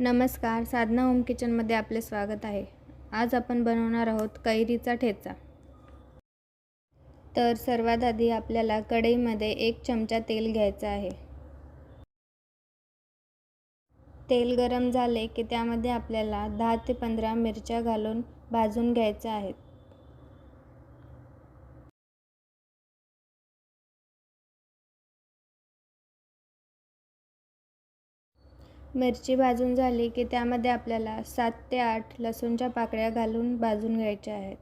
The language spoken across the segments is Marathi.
नमस्कार साधना होम किचनमध्ये आपले स्वागत आहे. आज आपण बनवणार आहोत कैरीचा ठेचा. तर सर्वात आधी आपल्याला कढईमध्ये एक चमचा तेल घ्यायचं आहे. तेल गरम झाले की त्यामध्ये आपल्याला दहा ते पंधरा मिरच्या घालून भाजून घ्यायच्या आहेत मिरची भाजून झाली की त्यामध्ये आपल्याला सात ते आठ लसूणच्या पाकळ्या घालून भाजून घ्यायच्या आहेत.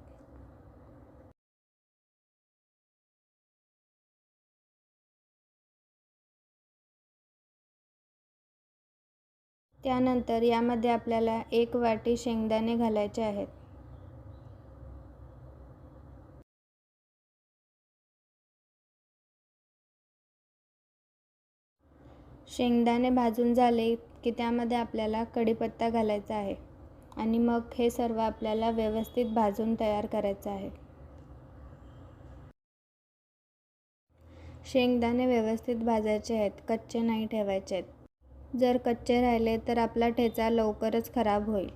त्यानंतर यामध्ये आपल्याला एक वाटी शेंगदाणे घालायचे आहेत. शेंगदाणे भाजून झाले की त्यामध्ये आपल्याला कढीपत्ता घालायचा आहे आणि मग हे सर्व आपल्याला व्यवस्थित भाजून तयार करायचं आहे. शेंगदाणे व्यवस्थित भाजायचे आहेत कच्चे नाही ठेवायचे आहेत. जर कच्चे राहिले तर आपला ठेचा लवकरच खराब होईल.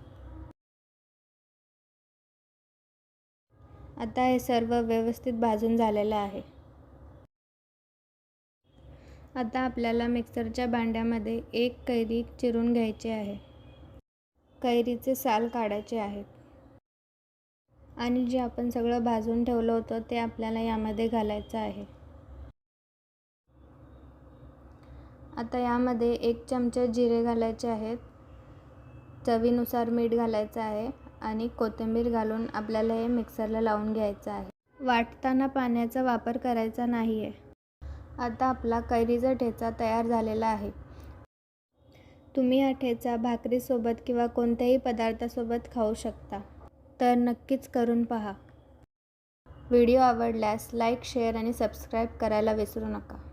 आता हे सर्व व्यवस्थित भाजून झालेलं आहे. आता आपल्याला मिक्सरच्या भांड्यामध्ये एक कैरी चिरून घ्यायची आहे. कैरीचे साल काढायचे आहेत. आणि जे आपण सगळं भाजून ठेवलं होतं ते आपल्याला यामध्ये घालायचं आहे. आता यामध्ये एक चमचा जिरे घालायचे आहेत. चवीनुसार मीठ घालायचं आहे आणि कोथिंबीर घालून आपल्याला हे मिक्सरला लावून घ्यायचं आहे. वाटताना पाण्याचा वापर करायचा नाही आहे आता आपला कैरीचा ठेचा तयार झालेला आहे. तुम्ही हा ठेचा भाकरीसोबत किंवा कोणत्याही पदार्थासोबत खाऊ शकता. तर नक्कीच करून पहा. व्हिडिओ आवडल्यास लाईक शेअर आणि सबस्क्राईब करायला विसरू नका.